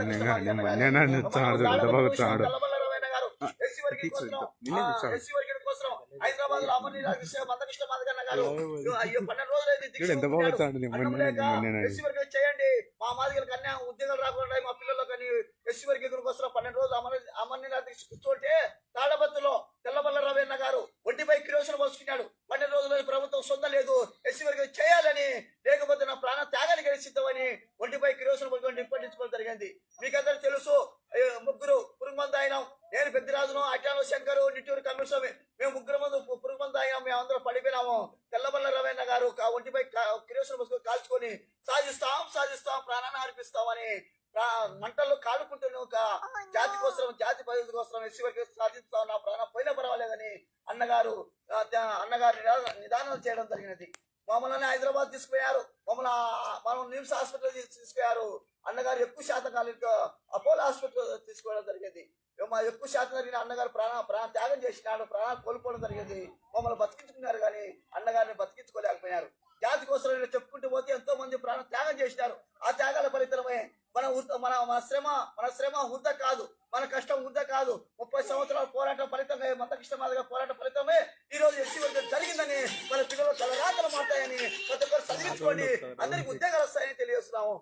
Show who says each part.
Speaker 1: నేను బాగా వచ్చాడు నిన్నే చూశాడు.
Speaker 2: హైదరాబాద్లో అమర్ని మందకృష్ణ మాదగన్న గారు అయ్యో పన్నెండు రోజులు అయింది
Speaker 1: చూడు ఎంత బాగా వచ్చాడు
Speaker 2: చేయండి. మా మాదిగలకు అన్య ఉద్యోగాలు రాకుండా మా పిల్లలకు కానీ ఎస్సీ వర్గం కోసం పన్నెండు రోజులు అమర్ అమర్ని కూర్చోంటే తాడబత్తులో తెల్లబల్ల రవీణ గారు ఒంటిపై కిరోసిన పోసుకున్నాడు. పన్నెండు రోజులు ప్రభుత్వం సొంత లేదు. ఎస్సీ వర్గం చేయాలని లేకపోతే నా ప్రాణ త్యాగానికి గెలిచిద్దామని ఒంటిపై కిరోసిన పోసుకొని జరిగింది. మీకందరూ తెలుసు ముగ్గురు పురుగు పురుగుమంది అయినాం. నేను పెద్దరాజును అడ్డాను శంకరు నిట్టూరు కమిషన్ మేము ముగ్గురు మంది పురుగు పురుగుమంది అయినాం. మేము అందరం పడిపోయినాము. తెల్లబల్ల రవీణ గారు ఒంటిపై కా- కిరోసిన పోసుకొని కాల్చుకొని సాధిస్తాం సాధిస్తాం ప్రాణాన్ని అర్పిస్తామని మంటల్లో కాలుకుంటున్నావు ఒక జాతి కోసం జాతి పద్ధతి కోసం ఎస్సీ వరకు సాధిస్తాం నా ప్రాణం పోయినా పర్వాలేదని అన్నగారు అన్నగారు నిదానం చేయడం జరిగినది. మమ్మల్ని హైదరాబాద్ తీసుకుపోయారు. మమ్మల్ని మనం నిమ్స్ హాస్పిటల్ తీసుకుపోయారు. అన్నగారు ఎక్కువ శాతం కాలేదు అపోలో హాస్పిటల్ తీసుకోవడం జరిగింది. మా ఎక్కువ శాతం జరిగిన అన్నగారు ప్రాణ ప్రాణ త్యాగం చేసినాడు ప్రాణాలు కోల్పోవడం జరిగింది. మమ్మల్ని బతికించుకున్నారు కానీ అన్నగారిని బతికించుకోలేకపోయినారు. జాతి కోసం చెప్పుకుంటూ పోతే ఎంతో మంది ప్రాణ త్యాగం చేసినారు. ఆ త్యాగాల ఫలితమే మన మన మన శ్రమ మన శ్రమ వృద్ధ కాదు. మన కష్టం వృద్ధ కాదు. ముప్పై సంవత్సరాల పోరాటం ఫలితమే మందకృష్ణ మాదిగా పోరాటం ఫలితమే ఈ రోజు ఎస్సీ వర్గం జరిగిందని మన పిల్లలు తలరాతలు మాట్లాయని ప్రతి ఒక్కరు చదివించుకోండి. అందరికి ఉద్యోగాలు వస్తాయని తెలియజేస్తున్నాము.